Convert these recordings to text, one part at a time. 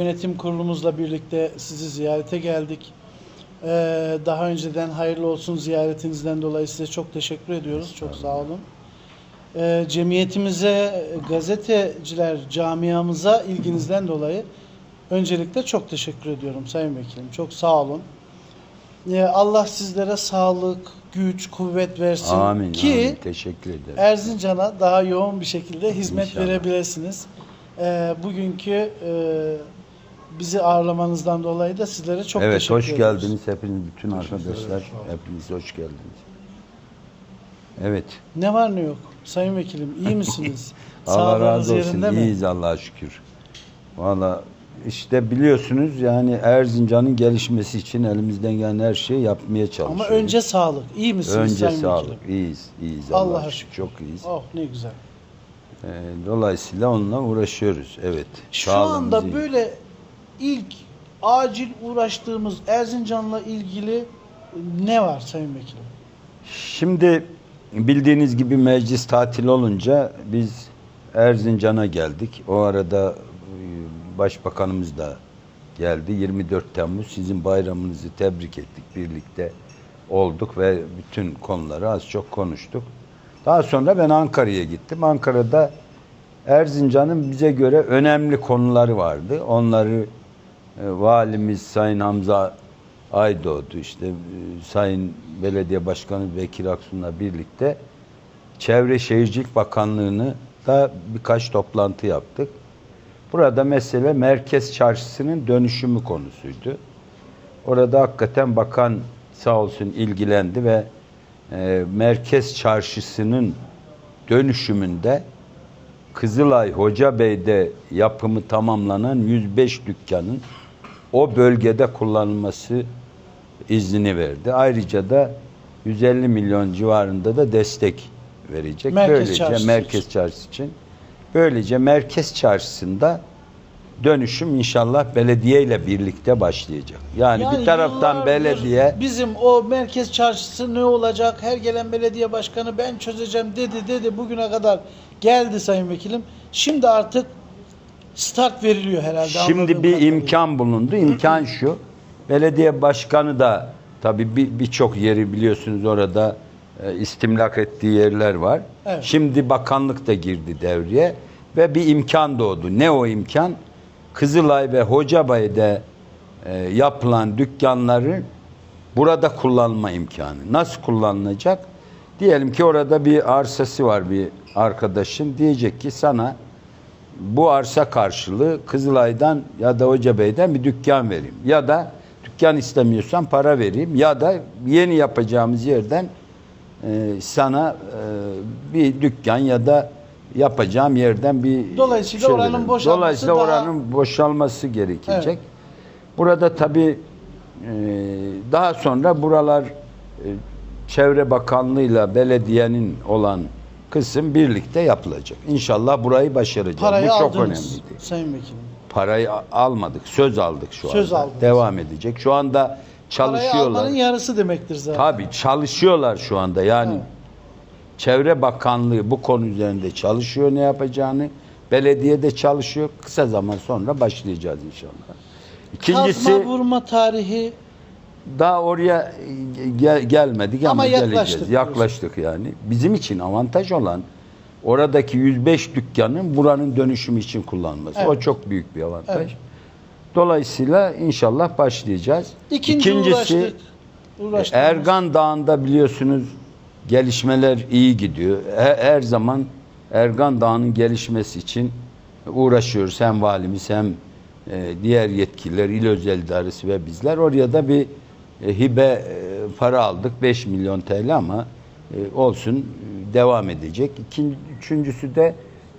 yönetim kurulumuzla birlikte sizi ziyarete geldik. Ee, daha önceden hayırlı olsun ziyaretinizden dolayı size çok teşekkür ediyoruz. Çok sağ olun. Ee, cemiyetimize, gazeteciler camiamıza ilginizden dolayı öncelikle çok teşekkür ediyorum Sayın Vekilim. Çok sağ olun. Ee, Allah sizlere sağlık, güç, kuvvet versin Amin. ki amin. Teşekkür ederim. Erzincan'a daha yoğun bir şekilde hizmet İnşallah. verebilirsiniz. Ee, bugünkü e, bizi ağırlamanızdan dolayı da sizlere çok evet teşekkür hoş ediyoruz. geldiniz hepiniz bütün arkadaşlar. Hepiniz hoş geldiniz. Evet. Ne var ne yok Sayın Vekilim iyi misiniz? Allah razı olsun. mi? İyiyiz Allah'a şükür. Valla işte biliyorsunuz yani Erzincan'ın gelişmesi için elimizden gelen her şeyi yapmaya çalışıyoruz. Ama önce sağlık. İyi misiniz önce Sayın sağlık. Vekilim? İyiyiz, iyiyiz. Allah'a Allah'a şükür. Çok iyiyiz. Oh ne güzel. Ee, dolayısıyla onunla uğraşıyoruz. Evet. Şu anda iyi. böyle ilk acil uğraştığımız Erzincan'la ilgili ne var Sayın Vekilim? Şimdi bildiğiniz gibi meclis tatil olunca biz Erzincan'a geldik. O arada e, Başbakanımız da geldi. 24 Temmuz sizin bayramınızı tebrik ettik. Birlikte olduk ve bütün konuları az çok konuştuk. Daha sonra ben Ankara'ya gittim. Ankara'da Erzincan'ın bize göre önemli konuları vardı. Onları valimiz Sayın Hamza Aydoğdu işte e, Sayın Belediye Başkanı Bekir Aksun'la birlikte Çevre Şehircilik Bakanlığı'nı da birkaç toplantı yaptık. Burada mesele Merkez Çarşısı'nın dönüşümü konusuydu. Orada hakikaten bakan sağ olsun ilgilendi ve e, Merkez Çarşısı'nın dönüşümünde Kızılay Hocabey'de yapımı tamamlanan 105 dükkanın o bölgede kullanılması iznini verdi. Ayrıca da 150 milyon civarında da destek verecek. Merkez Böylece çarşısı merkez çarşısı için. Böylece merkez çarşısında dönüşüm inşallah belediye ile birlikte başlayacak. Yani, Yani bir taraftan belediye bizim o merkez çarşısı ne olacak? Her gelen belediye başkanı ben çözeceğim dedi dedi bugüne kadar geldi Sayın Vekilim. Şimdi artık start veriliyor herhalde. Şimdi bir kadarıyla. imkan bulundu. İmkan şu. Belediye başkanı da tabii bir- birçok yeri biliyorsunuz orada e, istimlak ettiği yerler var. Evet. Şimdi bakanlık da girdi devreye ve bir imkan doğdu. Ne o imkan? Kızılay ve Hocabay'da e, yapılan dükkanları burada kullanma imkanı. Nasıl kullanılacak? Diyelim ki orada bir arsası var bir arkadaşın. Diyecek ki sana bu arsa karşılığı Kızılay'dan ya da Hocabey'den bir dükkan vereyim. Ya da dükkan istemiyorsan para vereyim. Ya da yeni yapacağımız yerden e, sana e, bir dükkan ya da yapacağım yerden bir Dolayısıyla oranın vereyim. boşalması Dolayısıyla daha- oranın boşalması gerekecek. Evet. Burada tabii e, daha sonra buralar e, Çevre Bakanlığı'yla belediyenin olan kısım birlikte yapılacak. İnşallah burayı başaracağız. Parayı Bu çok önemliydi. Sayın Vekilim. Parayı almadık, söz aldık şu Söz anda. aldınız. Devam edecek. Şu anda Parayı çalışıyorlar. almanın yarısı demektir zaten. Tabii çalışıyorlar şu anda. Yani Evet. Çevre Bakanlığı bu konu üzerinde çalışıyor ne yapacağını. Belediye de çalışıyor. Kısa zaman sonra başlayacağız inşallah. İkincisi Kazma vurma tarihi daha oraya gel- gelmedik ama, Ama yaklaştık geleceğiz. Yaklaştık yani. Bizim için avantaj olan oradaki 105 dükkanın buranın dönüşümü için kullanılması. Evet. O çok büyük bir avantaj. Evet. Dolayısıyla inşallah başlayacağız. ikinci uğraştık. Uğraştık. Ergan Dağı'nda biliyorsunuz gelişmeler iyi gidiyor. Her, her zaman Ergan Dağı'nın gelişmesi için uğraşıyoruz. Hem valimiz hem e, diğer yetkililer, il özel idaresi ve bizler. Oraya da bir e, hibe e, para aldık. 5 milyon TL ama e, olsun devam edecek. İkinci, üçüncüsü de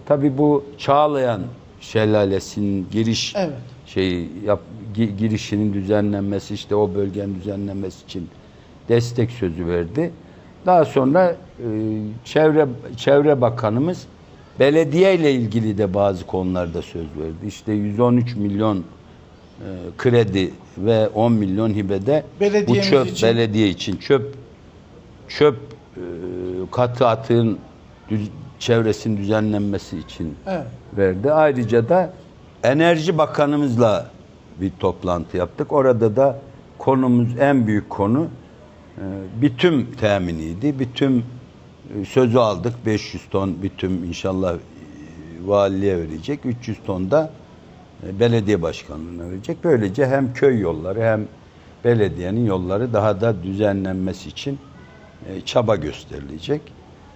tabii bu Çağlayan Şelalesi'nin giriş Evet. şeyi yap, gi- girişinin düzenlenmesi işte o bölgenin düzenlenmesi için destek sözü verdi. Daha sonra e, çevre çevre bakanımız belediye ile ilgili de bazı konularda söz verdi. İşte 113 milyon e, kredi ve 10 milyon hibede bu çöp için. belediye için çöp çöp e, katı atığın düz- çevresinin düzenlenmesi için Evet. verdi. Ayrıca da Enerji Bakanımızla bir toplantı yaptık. Orada da konumuz en büyük konu e, bitim teminiydi. Bitim e, sözü aldık 500 ton bitim inşallah e, valiliğe verecek. 300 ton da belediye başkanlığına verecek. Böylece hem köy yolları hem belediyenin yolları daha da düzenlenmesi için e, çaba gösterilecek.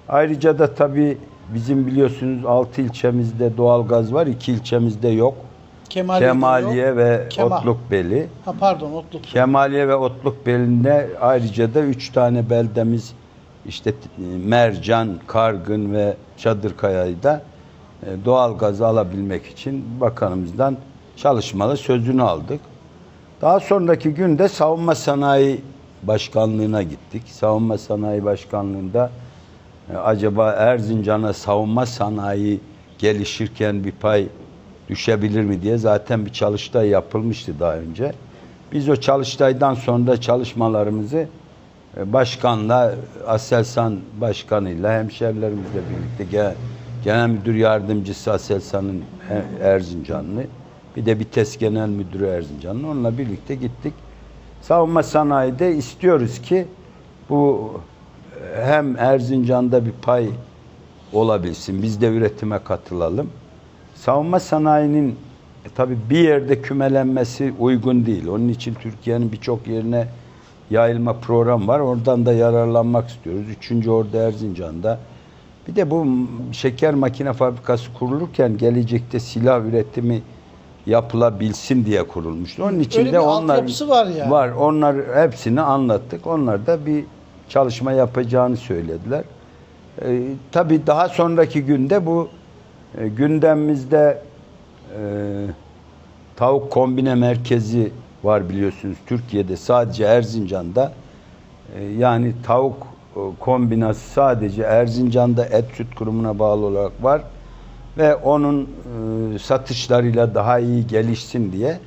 Ayrıca da tabii bizim biliyorsunuz 6 ilçemizde doğalgaz var, 2 ilçemizde yok. Kemaliye, Kemaliye ve Kemal. Otlukbeli. Ha pardon Otluk. Kemaliye ve Otlukbeli'nde ayrıca da 3 tane beldemiz işte e, Mercan, Kargın ve Çadırkaya'da e, doğalgazı alabilmek için bakanımızdan çalışmalı sözünü aldık. Daha sonraki günde Savunma Sanayi Başkanlığı'na gittik. Savunma Sanayi Başkanlığı'nda e, acaba Erzincan'a savunma sanayi gelişirken bir pay düşebilir mi diye zaten bir çalıştay yapılmıştı daha önce. Biz o çalıştaydan sonra çalışmalarımızı e, başkanla, Aselsan başkanıyla, hemşerilerimizle birlikte Genel Müdür Yardımcısı Aselsan'ın e- Erzincanlı, bir de BİTES Genel Müdürü Erzincanlı. Onunla birlikte gittik. Savunma sanayide istiyoruz ki bu e, hem Erzincan'da bir pay olabilsin, biz de üretime katılalım. Savunma sanayinin e, tabii bir yerde kümelenmesi uygun değil. Onun için Türkiye'nin birçok yerine yayılma program var. Oradan da yararlanmak istiyoruz. Üçüncü orada Erzincan'da. Bir de bu şeker makine fabrikası kurulurken gelecekte silah üretimi yapılabilsin diye kurulmuştu. Onun için de onlar var yani. Var. Onlar hepsini anlattık. Onlar da bir çalışma yapacağını söylediler. Ee, tabii daha sonraki günde bu e, gündemimizde e, tavuk kombine merkezi var biliyorsunuz Türkiye'de sadece Erzincan'da e, yani tavuk kombinası sadece Erzincan'da et süt kurumuna bağlı olarak var ve onun e, satışlarıyla daha iyi gelişsin diye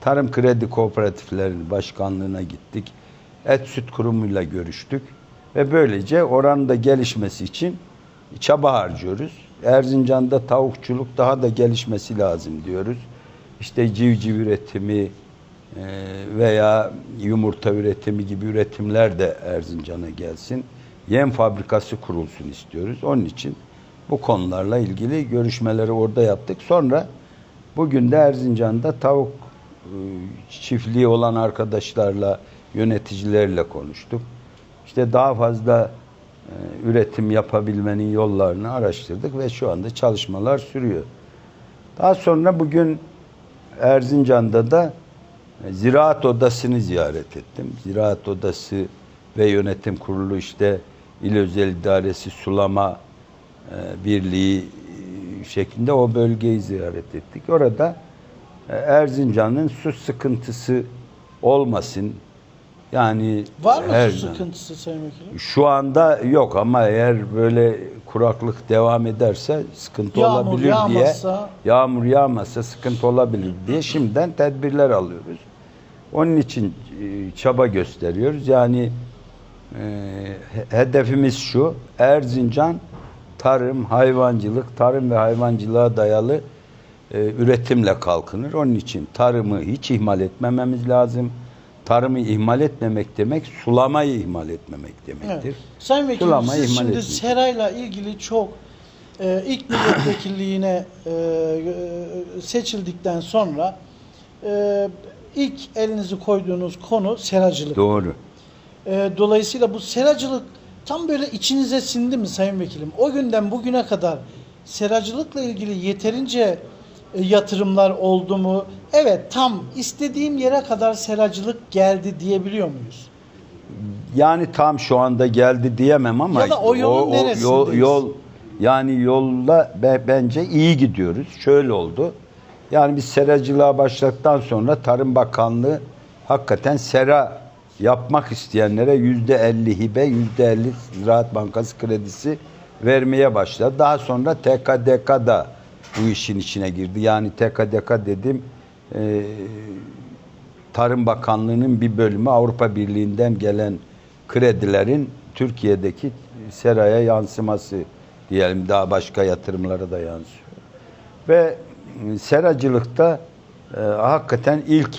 Tarım Kredi Kooperatiflerinin başkanlığına gittik. Et süt kurumuyla görüştük ve böylece oranın da gelişmesi için çaba harcıyoruz. Erzincan'da tavukçuluk daha da gelişmesi lazım diyoruz. İşte civciv üretimi e, veya yumurta üretimi gibi üretimler de Erzincan'a gelsin. Yem fabrikası kurulsun istiyoruz. Onun için bu konularla ilgili görüşmeleri orada yaptık. Sonra bugün de Erzincan'da tavuk e, çiftliği olan arkadaşlarla, yöneticilerle konuştuk. İşte daha fazla e, üretim yapabilmenin yollarını araştırdık ve şu anda çalışmalar sürüyor. Daha sonra bugün Erzincan'da da e, Ziraat Odası'nı ziyaret ettim. Ziraat Odası ve Yönetim Kurulu işte İl Özel İdaresi Sulama e, Birliği e, şeklinde o bölgeyi ziyaret ettik. Orada e, Erzincan'ın su sıkıntısı olmasın. Yani Var mı her su sıkıntısı Sayın Vekilim? şu anda yok ama eğer böyle kuraklık devam ederse sıkıntı Yağmur olabilir yağmazsa- diye yağmur yağmasa sıkıntı olabilir diye şimdiden tedbirler alıyoruz. Onun için e, çaba gösteriyoruz. Yani hedefimiz şu. Erzincan tarım, hayvancılık, tarım ve hayvancılığa dayalı e, üretimle kalkınır. Onun için tarımı hiç ihmal etmememiz lazım. Tarımı ihmal etmemek demek sulamayı ihmal etmemek demektir. Evet. Sayın Vekilim Sulamayı siz ihmal şimdi etmeyin. serayla ilgili çok e, ilk milletvekilliğine e, e, seçildikten sonra e, ilk elinizi koyduğunuz konu seracılık. Doğru. E, dolayısıyla bu seracılık tam böyle içinize sindi mi Sayın Vekilim? O günden bugüne kadar seracılıkla ilgili yeterince e, yatırımlar oldu mu? Evet tam istediğim yere kadar seracılık geldi diyebiliyor muyuz? Yani tam şu anda geldi diyemem ama Ya da o yolun neresindeyiz? yol, yol yani yolla be- bence iyi gidiyoruz. Şöyle oldu. Yani biz seracılığa başladıktan sonra Tarım Bakanlığı hakikaten sera yapmak isteyenlere yüzde elli hibe, yüzde elli Ziraat Bankası kredisi vermeye başladı. Daha sonra TKDK da bu işin içine girdi. Yani TKDK dedim e, Tarım Bakanlığı'nın bir bölümü Avrupa Birliği'nden gelen kredilerin Türkiye'deki seraya yansıması diyelim daha başka yatırımlara da yansıyor. Ve seracılıkta e, hakikaten ilk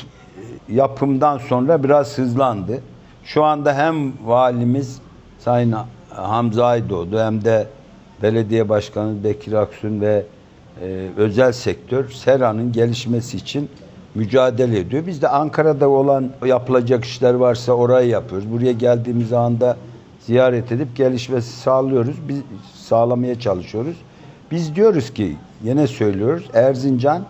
yapımdan sonra biraz hızlandı. Şu anda hem valimiz Sayın Hamza Aydoğdu hem de belediye başkanı Bekir Aksun ve e, özel sektör Sera'nın gelişmesi için mücadele ediyor. Biz de Ankara'da olan yapılacak işler varsa orayı yapıyoruz. Buraya geldiğimiz anda ziyaret edip gelişmesi sağlıyoruz. Biz sağlamaya çalışıyoruz. Biz diyoruz ki yine söylüyoruz Erzincan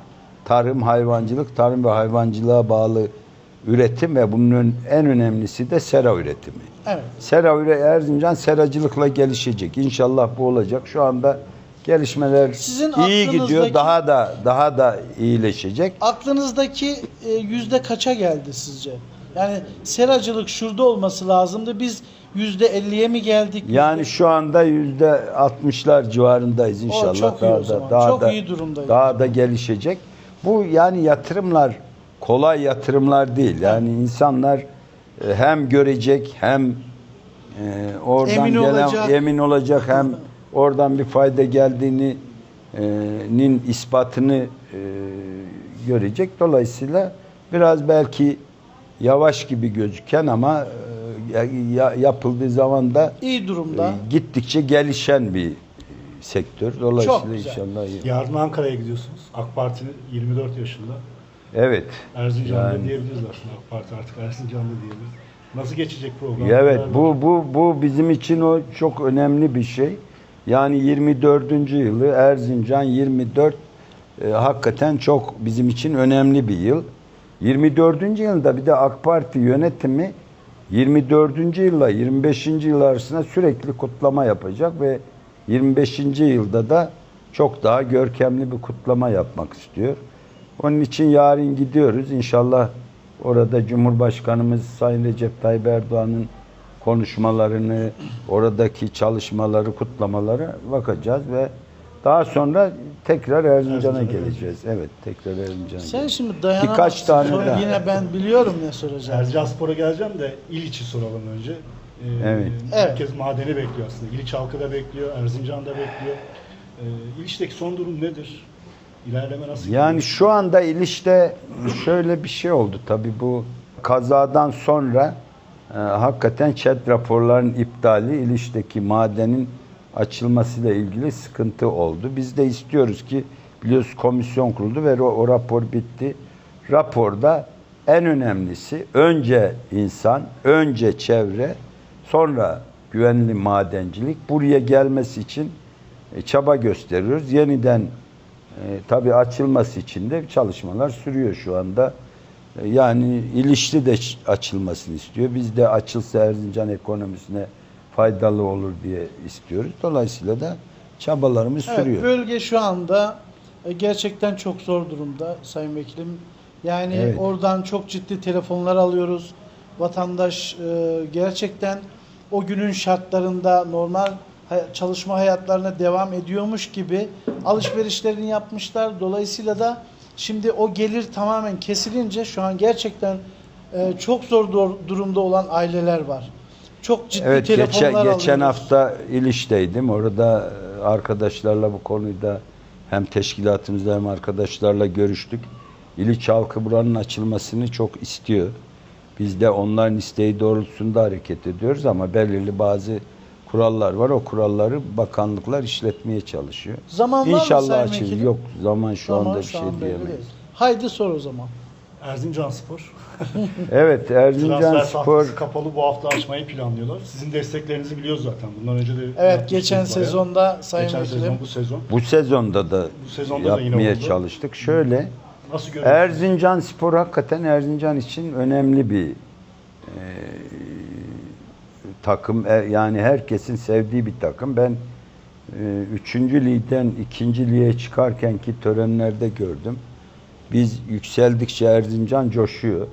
tarım, hayvancılık, tarım ve hayvancılığa bağlı üretim ve bunun en önemlisi de sera üretimi. Evet. Sera üre- Erzincan seracılıkla gelişecek. İnşallah bu olacak. Şu anda gelişmeler Sizin iyi gidiyor. Daha da daha da iyileşecek. Aklınızdaki e, yüzde kaça geldi sizce? Yani seracılık şurada olması lazımdı. Biz yüzde elliye mi geldik? Yani şu anda yüzde 60'lar civarındayız inşallah. çok iyi daha o da zaman. daha Çok da iyi durumdayız. Daha da gelişecek. Bu yani yatırımlar kolay yatırımlar değil. Yani insanlar e, hem görecek hem e, oradan Emin gelen olacak. emin olacak hem oradan bir fayda geldiğini e, nin ispatını e, görecek. Dolayısıyla biraz belki yavaş gibi gözüken ama e, ya- ya- yapıldığı zaman da iyi durumda. e, gittikçe gelişen bir sektör. Dolayısıyla Çok güzel. inşallah iyi. Yarın Ankara'ya gidiyorsunuz. AK Parti 24 yaşında. Evet. Erzincan'da Yani- diyebiliriz aslında AK Parti artık Erzincan'da diyebiliriz. Nasıl geçecek program? Evet bu bu bu bizim için o çok önemli bir şey. Yani 24. yılı Erzincan 24 e, hakikaten çok bizim için önemli bir yıl. 24. yılda bir de AK Parti yönetimi 24. yılla 25. yıl arasında sürekli kutlama yapacak ve 25. yılda da çok daha görkemli bir kutlama yapmak istiyor. Onun için yarın gidiyoruz. İnşallah orada Cumhurbaşkanımız Sayın Recep Tayyip Erdoğan'ın konuşmalarını, oradaki çalışmaları, kutlamaları bakacağız ve daha sonra tekrar Erzincan'a geleceğiz. Evet, tekrar Erzincan'a. Sen şimdi dayanamazsın. Birkaç tane Sonra daha. Yine ben biliyorum ne soracağım. Erzincanspor'a geleceğim de İliç'i soralım önce. Ee, Evet. Herkes madeni bekliyor aslında. İliç halkı da bekliyor, Erzincan da bekliyor. Ee, İliç'teki son durum nedir? İlerleme nasıl Yani şu anda ilişte şöyle bir şey oldu tabii bu kazadan sonra e, hakikaten ÇED raporlarının iptali ilişteki madenin açılmasıyla ilgili sıkıntı oldu. Biz de istiyoruz ki biliyorsunuz komisyon kuruldu ve o, o rapor bitti. Raporda en önemlisi önce insan, önce çevre, sonra güvenli madencilik. Buraya gelmesi için e, çaba gösteriyoruz. Yeniden tabii açılması için de çalışmalar sürüyor şu anda. E, yani ilişli de açılmasını istiyor. Biz de açılsa Erzincan ekonomisine faydalı olur diye istiyoruz. Dolayısıyla da çabalarımız Evet, sürüyor. bölge şu anda e, gerçekten çok zor durumda Sayın Vekilim. Yani Evet. oradan çok ciddi telefonlar alıyoruz. Vatandaş e, gerçekten o günün şartlarında normal çalışma hayatlarına devam ediyormuş gibi alışverişlerini yapmışlar. Dolayısıyla da şimdi o gelir tamamen kesilince şu an gerçekten e, çok zor dur- durumda olan aileler var. Çok ciddi Evet telefonlar geçen, alıyoruz. geçen hafta İliş'teydim. Orada arkadaşlarla bu konuyu da hem teşkilatımızda hem arkadaşlarla görüştük. İliç halkı buranın açılmasını çok istiyor. Biz de onların isteği doğrultusunda hareket ediyoruz ama belirli bazı kurallar var. O kuralları bakanlıklar işletmeye çalışıyor. Zaman var mı İnşallah açılır. Yok zaman şu Zaman anda bir şu şey an belli diyemeyiz. değil. Haydi sor o zaman. Erzincanspor Evet Erzincan transfer Spor kapalı bu hafta açmayı planlıyorlar. Sizin desteklerinizi biliyoruz zaten. Bundan önce de Evet geçen bayağı. sezonda Sayın geçen Vekilim. sezon bu sezon. bu sezonda da Bu sezonda da yine yapmaya oldu. çalıştık. Şöyle Nasıl görüyorsunuz? Erzincan Spor hakikaten Erzincan için önemli bir e, takım. E, yani herkesin sevdiği bir takım. Ben e, üçüncü ligden ikinci lige çıkarken ki törenlerde gördüm. Biz yükseldikçe Erzincan coşuyor.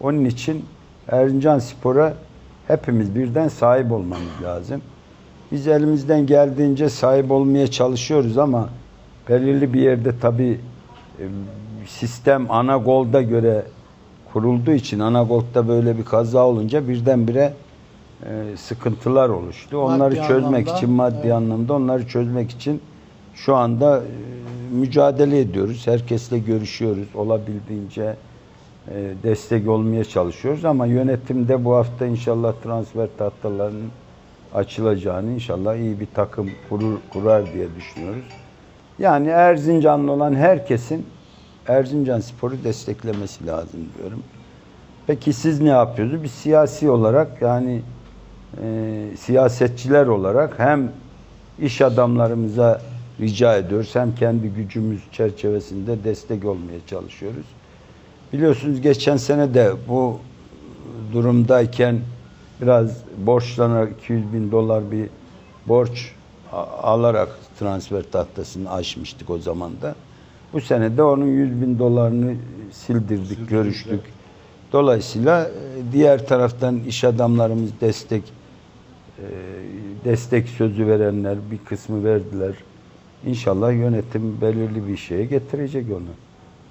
Onun için Erzincan Spor'a hepimiz birden sahip olmamız lazım. Biz elimizden geldiğince sahip olmaya çalışıyoruz ama belirli bir yerde tabii e, sistem ana golda göre kurulduğu için ana golda böyle bir kaza olunca birdenbire e, sıkıntılar oluştu. Onları Maddi çözmek anlamda, için maddi evet. anlamda onları çözmek için şu anda e, mücadele ediyoruz. Herkesle görüşüyoruz. Olabildiğince e, destek olmaya çalışıyoruz ama yönetimde bu hafta inşallah transfer tahtalarının açılacağını inşallah iyi bir takım kurur, kurar diye düşünüyoruz. Yani Erzincanlı olan herkesin Erzincan Spor'u desteklemesi lazım diyorum. Peki siz ne yapıyorsunuz? Biz siyasi olarak yani e, siyasetçiler olarak hem iş adamlarımıza rica ediyoruz hem kendi gücümüz çerçevesinde destek olmaya çalışıyoruz. Biliyorsunuz geçen sene de bu durumdayken biraz borçlanarak 200 bin dolar bir borç alarak transfer tahtasını aşmıştık o zaman da. Bu sene de onun 100 bin dolarını sildirdik, görüştük. Dolayısıyla e, diğer taraftan iş adamlarımız destek e, destek sözü verenler bir kısmı verdiler. İnşallah yönetim belirli bir şeye getirecek onu.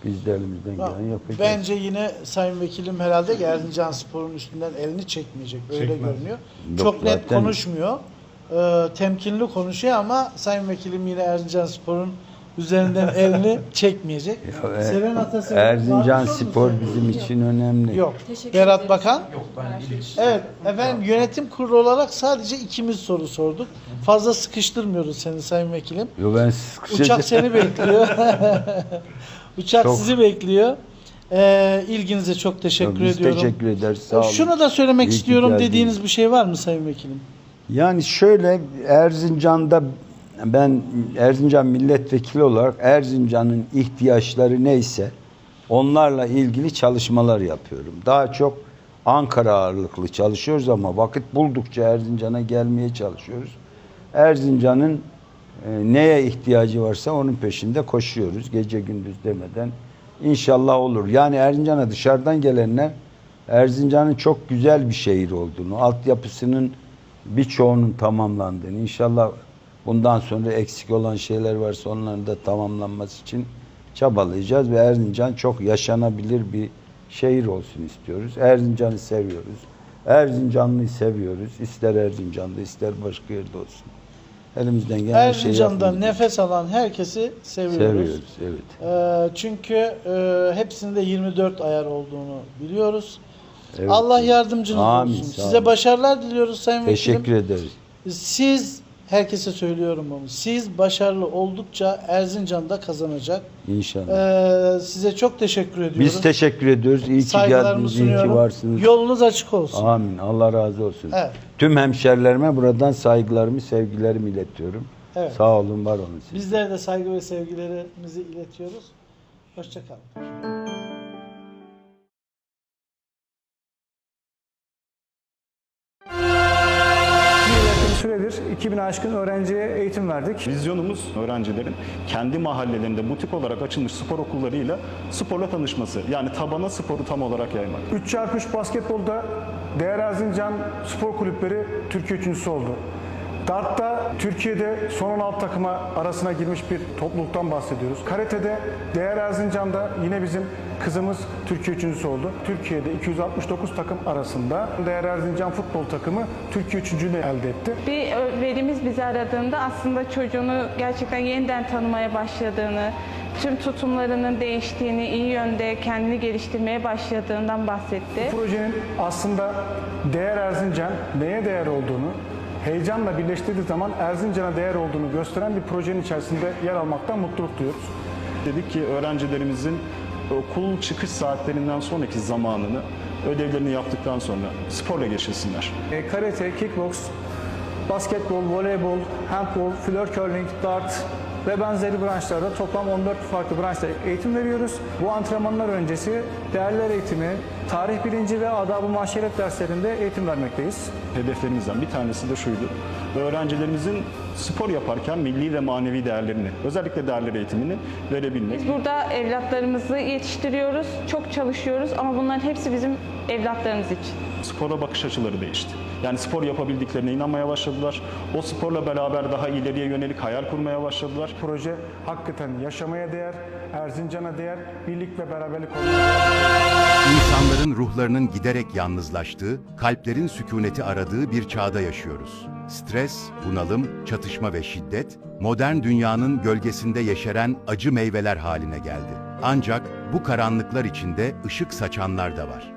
Biz de elimizden gelen yapacağız. Bence yine Sayın Vekilim herhalde Erzincan Spor'un üstünden elini çekmeyecek. Öyle Çekmez. görünüyor. Yok, Çok net zaten- konuşmuyor. Ee, temkinli konuşuyor ama Sayın Vekilim yine Erzincan Spor'un üzerinden elini çekmeyecek. Ya, e, Seren Atasarı Erzincan Spor bizim için önemli. Yok. Teşekkür Berat ederiz. Bakan? Evet efendim yönetim kurulu olarak sadece ikimiz soru sorduk. Fazla sıkıştırmıyoruz seni Sayın Vekilim. Yo ben sıkışacağım. Uçak seni bekliyor. Uçak Çok- sizi bekliyor. Ee, ilginize çok teşekkür Biz ediyorum. teşekkür ederiz. Sağ olun. Şunu da söylemek İyi ki istiyorum geldiniz. dediğiniz bir şey var mı Sayın Vekilim? Yani şöyle Erzincan'da ben Erzincan milletvekili olarak Erzincan'ın ihtiyaçları neyse onlarla ilgili çalışmalar yapıyorum. Daha çok Ankara ağırlıklı çalışıyoruz ama vakit buldukça Erzincan'a gelmeye çalışıyoruz. Erzincan'ın e, neye ihtiyacı varsa onun peşinde koşuyoruz gece gündüz demeden. İnşallah olur. Yani Erzincan'a dışarıdan gelenler Erzincan'ın çok güzel bir şehir olduğunu, altyapısının birçoğunun tamamlandığını, inşallah bundan sonra eksik olan şeyler varsa onların da tamamlanması için çabalayacağız ve Erzincan çok yaşanabilir bir şehir olsun istiyoruz. Erzincan'ı seviyoruz. Erzincanlıyı seviyoruz. İster Erzincan'da ister başka yerde olsun. Elimizden gelen şeyi Erzincan'dan nefes alan herkesi seviyoruz. seviyoruz. Evet. Ee, çünkü e, hepsinde 24 ayar olduğunu biliyoruz. Evet. Allah yardımcınız Amin, olsun. sağ Size olun. başarılar diliyoruz Sayın Teşekkür Vekilim. ederiz. Siz herkese söylüyorum bunu. Siz başarılı oldukça Erzincan'da kazanacak. İnşallah. Ee, size çok teşekkür ediyorum. Biz teşekkür ediyoruz. İyi ki Saygılarımı geldiniz, iyi ki sunuyorum. varsınız. Yolunuz açık olsun. Amin. Allah razı olsun. Evet. Tüm hemşerilerime buradan saygılarımı, sevgilerimi iletiyorum. Evet. Sağ olun, var olun. siz. Bizler de saygı ve sevgilerimizi iletiyoruz. Hoşçakalın. 2000 aşkın öğrenciye eğitim verdik. Vizyonumuz öğrencilerin kendi mahallelerinde butik olarak açılmış spor okullarıyla sporla tanışması. Yani tabana sporu tam olarak yaymak. 3x3 basketbolda Değer Erzincan Spor Kulüpleri Türkiye üçüncüsü oldu. Dart'ta Türkiye'de son 16 takıma arasına girmiş bir topluluktan bahsediyoruz. Karate'de Değer Erzincan'da yine bizim kızımız Türkiye üçüncüsü oldu. Türkiye'de 269 takım arasında Değer Erzincan futbol takımı Türkiye üçüncülüğünü elde etti. Bir ö- velimiz bizi aradığında aslında çocuğunu gerçekten yeniden tanımaya başladığını, tüm tutumlarının değiştiğini, iyi yönde kendini geliştirmeye başladığından bahsetti. Projenin aslında değer Erzincan neye değer olduğunu heyecanla birleştirdiği zaman Erzincan'a değer olduğunu gösteren bir projenin içerisinde yer almaktan mutluluk duyuyoruz. Dedik ki öğrencilerimizin okul çıkış saatlerinden sonraki zamanını ödevlerini yaptıktan sonra sporla geçirsinler. E, karate, kickbox, basketbol, voleybol, handbol, flör curling, dart ve benzeri branşlarda toplam 14 farklı branşta eğitim veriyoruz. Bu antrenmanlar öncesi değerler eğitimi, tarih bilinci ve adab-ı maşeret derslerinde eğitim vermekteyiz. Hedeflerimizden bir tanesi de şuydu. Öğrencilerimizin spor yaparken milli ve manevi değerlerini, özellikle değerler eğitimini verebilmek. Biz burada evlatlarımızı yetiştiriyoruz, çok çalışıyoruz ama bunların hepsi bizim evlatlarımız için. Spora bakış açıları değişti. Yani spor yapabildiklerine inanmaya başladılar. O sporla beraber daha ileriye yönelik hayal kurmaya başladılar. Proje hakikaten yaşamaya değer, Erzincan'a değer, birlik ve beraberlik. İnsanların ruhlarının giderek yalnızlaştığı, kalplerin sükuneti aradığı bir çağda yaşıyoruz. Stres, bunalım, çatışma ve şiddet modern dünyanın gölgesinde yeşeren acı meyveler haline geldi. Ancak bu karanlıklar içinde ışık saçanlar da var.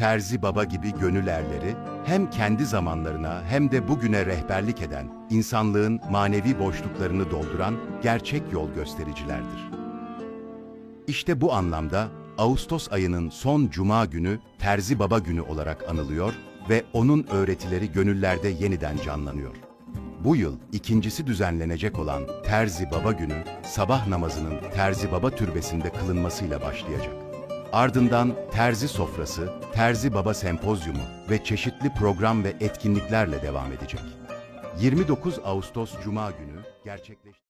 Terzi Baba gibi gönül erleri hem kendi zamanlarına hem de bugüne rehberlik eden, insanlığın manevi boşluklarını dolduran gerçek yol göstericilerdir. İşte bu anlamda Ağustos ayının son cuma günü Terzi Baba günü olarak anılıyor ve onun öğretileri gönüllerde yeniden canlanıyor. Bu yıl ikincisi düzenlenecek olan Terzi Baba günü sabah namazının Terzi Baba türbesinde kılınmasıyla başlayacak. Ardından Terzi Sofrası, Terzi Baba Sempozyumu ve çeşitli program ve etkinliklerle devam edecek. 29 Ağustos Cuma günü gerçekleşti.